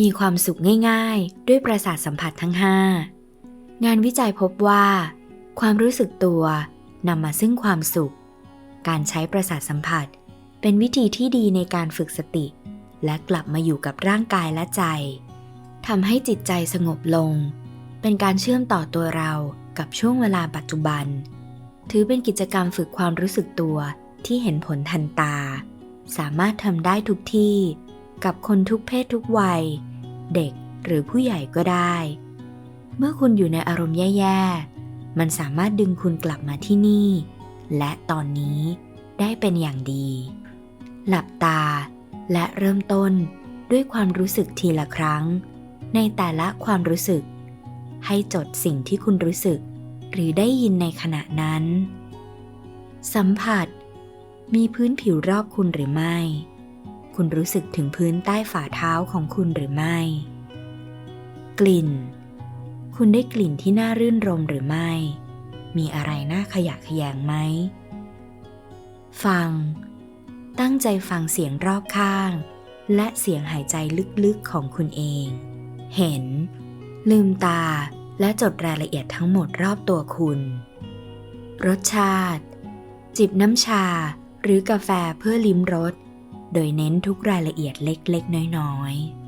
มีความสุขง่ายๆ ด้วยประสาทสัมผัสทั้ง 5 งานวิจัยพบว่า ความรู้สึกตัวนำมาซึ่งความสุข การใช้ประสาทสัมผัส เป็นวิธีที่ดีในการฝึกสติ และกลับมาอยู่กับร่างกายและใจทำให้จิตใจสงบลง เป็นการเชื่อมต่อตัวเรากับช่วงเวลาปัจจุบัน ถือเป็นกิจกรรมฝึกความรู้สึกตัวที่เห็นผลทันตา สามารถทำได้ทุกที่ กับคนทุกเพศทุกวัย เด็กหรือผู้ใหญ่ก็ได้ เมื่อคุณอยู่ในอารมณ์แย่ๆ มันสามารถดึงคุณกลับมาที่นี่ และตอนนี้ได้เป็นอย่างดี หลับตาและเริ่มต้นด้วยความรู้สึกทีละครั้ง ในแต่ละความรู้สึก ให้จดสิ่งที่คุณรู้สึก หรือได้ยินในขณะนั้น สัมผัส มีพื้นผิวรอบคุณหรือไม่ คุณรู้สึกถึงพื้นใต้ฝ่าเท้าของคุณหรือไม่ กลิ่น คุณได้กลิ่นที่น่ารื่นรมหรือไม่ มีอะไรน่าขยะแขยงไหม ฟัง ตั้งใจฟังเสียงรอบข้าง และเสียงหายใจลึกๆของคุณเอง เห็น ลืมตาและจดรายละเอียดทั้งหมดรอบตัวคุณ รสชาติ จิบน้ำชาหรือกาแฟเพื่อลิ้มรส โดยเน้นทุกรายละเอียดเล็กๆ น้อยๆ